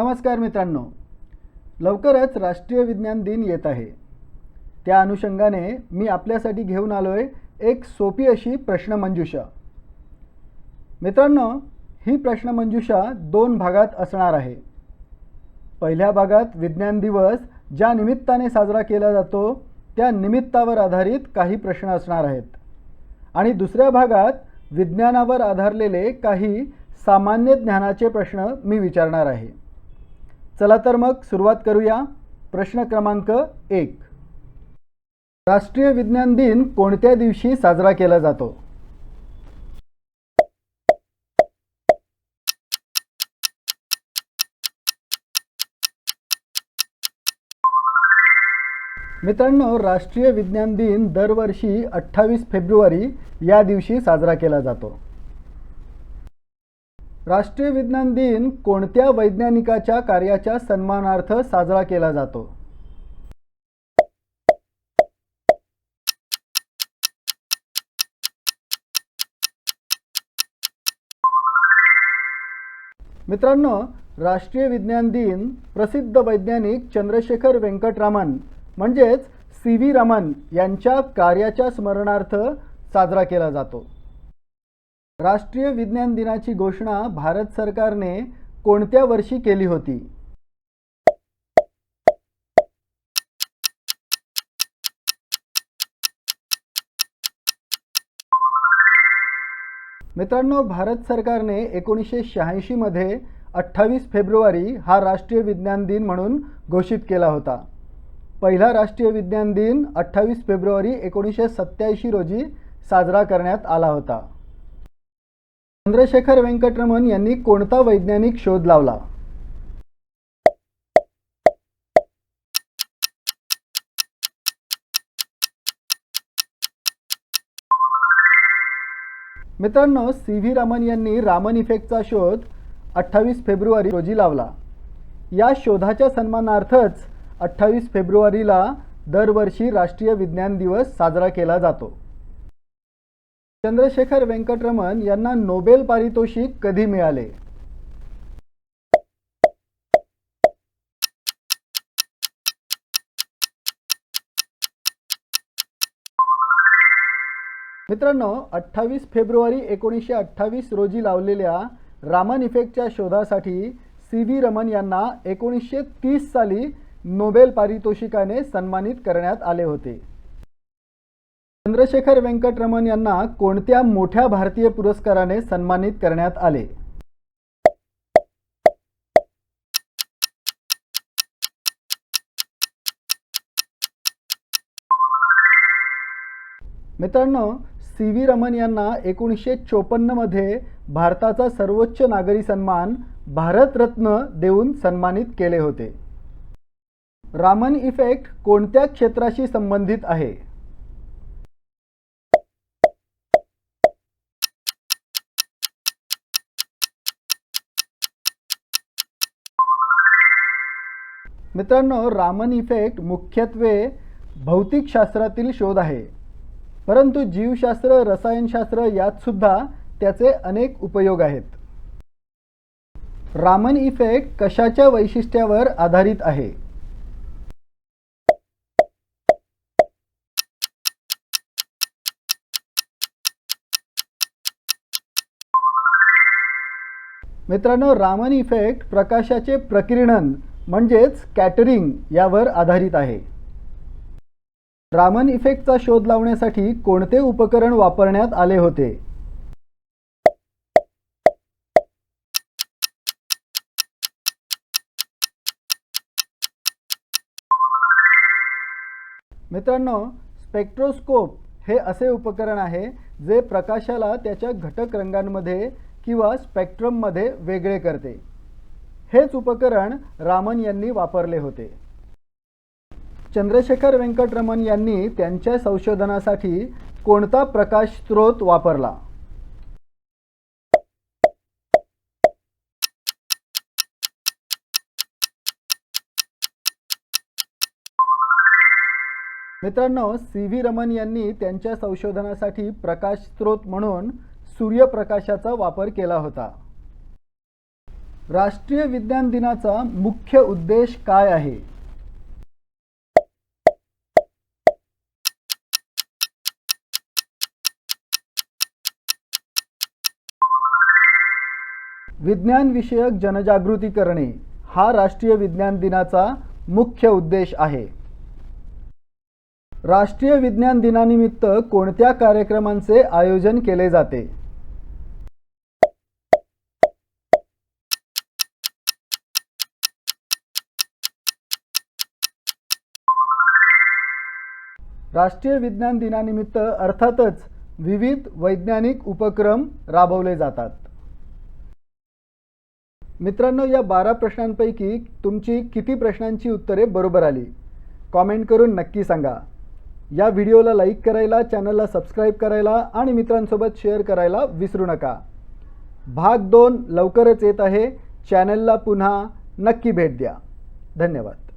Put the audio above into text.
नमस्कार मित्रांनो. लवकरच राष्ट्रीय विज्ञान दिन येत आहे. त्या अनुषंगाने मी आपल्यासाठी घेऊन आलो आहे एक सोपी अशी प्रश्नमंजुषा. मित्रांनो ही प्रश्नमंजुषा दोन भागात असणार आहे. पहिल्या भागात विज्ञान दिवस ज्या निमित्ताने साजरा केला जातो त्या निमित्तावर आधारित काही प्रश्न असणार आहेत. आणि दुसऱ्या भागात विज्ञानावर आधारलेले काही सामान्य ज्ञानाचे प्रश्न मी विचारणार आहे. चला तर मग सुरुवात करूया. प्रश्न क्रमांक एक. राष्ट्रीय विज्ञान दिन कोणत्या दिवशी साजरा केला जातो? मित्रांनो राष्ट्रीय विज्ञान दिन दरवर्षी अठ्ठावीस फेब्रुवारी या दिवशी साजरा केला जातो. राष्ट्रीय विज्ञान दिन कोणत्या वैज्ञानिकाच्या कार्याच्या सन्मानार्थ साजरा केला जातो? मित्रांनो राष्ट्रीय विज्ञान दिन प्रसिद्ध वैज्ञानिक चंद्रशेखर व्यंकटरामन म्हणजेच सी व्ही रमन यांच्या कार्याच्या स्मरणार्थ साजरा केला जातो. राष्ट्रीय विज्ञान दिनाची घोषणा भारत सरकारने कोणत्या वर्षी केली होती? मित्रांनो भारत सरकारने एकोणीसशे शहाऐंशीमध्ये अठ्ठावीस फेब्रुवारी हा राष्ट्रीय विज्ञान दिन म्हणून घोषित केला होता. पहिला राष्ट्रीय विज्ञान दिन अठ्ठावीस फेब्रुवारी एकोणीसशे सत्याऐंशी रोजी साजरा करण्यात आला होता. चंद्रशेखर वेंकटरमण यांनी कोणता वैज्ञानिक शोध लावला? मित्रांनो सी व्ही रामन यांनी रामन इफेक्टचा शोध अठ्ठावीस फेब्रुवारी रोजी लावला. या शोधाच्या सन्मानार्थच अठ्ठावीस फेब्रुवारीला दरवर्षी राष्ट्रीय विज्ञान दिवस साजरा केला जातो. चंद्रशेखर व्यंकटरमन यांना नोबेल पारितोषिक कधी मिळाले? मित्रांनो अठ्ठावीस फेब्रुवारी एकोणीसशे अठ्ठावीस रोजी लावलेल्या रामन इफेक्टच्या शोधासाठी सी व्ही रमन यांना एकोणीसशे तीस साली नोबेल पारितोषिकाने सन्मानित करण्यात आले होते. चंद्रशेखर व्यंकटरमण यांना कोणत्या मोठ्या भारतीय पुरस्काराने सन्मानित करण्यात आले? मित्रांनो सी व्ही रमन यांना एकोणीसशे चोपन्नमध्ये भारताचा सर्वोच्च नागरी सन्मान भारतरत्न देऊन सन्मानित केले होते. रामन इफेक्ट कोणत्या क्षेत्राशी संबंधित आहे? मित्रांनो रामन इफेक्ट मुख्यत्वे भौतिकशास्त्रातील शोध आहे. परंतु जीवशास्त्र रसायनशास्त्र यात सुद्धा त्याचे अनेक उपयोग आहेत. रामन इफेक्ट कशाच्या वैशिष्ट्यावर आधारित आहे? मित्रांनो रामन इफेक्ट प्रकाशाचे प्रकिरणन म्हणजेच कॅटरिंग यावर आधारित आहे. रामन इफेक्टचा शोध लावण्यासाठी कोणते उपकरण वापरण्यात आले होते? मित्रांनो स्पेक्ट्रोस्कोप हे असे उपकरण आहे जे प्रकाशाला त्याच्या घटक रंगांमध्ये किंवा स्पेक्ट्रममध्ये वेगळे करते. हेच उपकरण रामन यांनी वापरले होते. चंद्रशेखर व्यंकटरमन यांनी त्यांच्या संशोधनासाठी कोणता प्रकाश स्रोत वापरला? मित्रांनो सी व्ही रमन यांनी त्यांच्या संशोधनासाठी प्रकाश स्रोत म्हणून सूर्यप्रकाशाचा वापर केला होता. राष्ट्रीय विज्ञान दिनाचा मुख्य उद्देश काय आहे? विज्ञान विषयक जनजागृती करणे हा राष्ट्रीय विज्ञान दिनाचा मुख्य उद्देश आहे. राष्ट्रीय विज्ञान दिनानिमित्त कोणत्या कार्यक्रमांचे आयोजन केले जाते? राष्ट्रीय विज्ञान दिनानिमित्त अर्थातच विविध वैज्ञानिक उपक्रम राबवले जातात. मित्रांनो या बारा प्रश्नांपैकी तुमची किती प्रश्नांची उत्तरे बरोबर आली? कॉमेंट करून नक्की सांगा. या व्हिडिओला लाईक करायला चॅनलला सबस्क्राईब करायला आणि मित्रांसोबत शेअर करायला विसरू नका. भाग दोन लवकरच येत आहे. चॅनलला पुन्हा नक्की भेट द्या. धन्यवाद.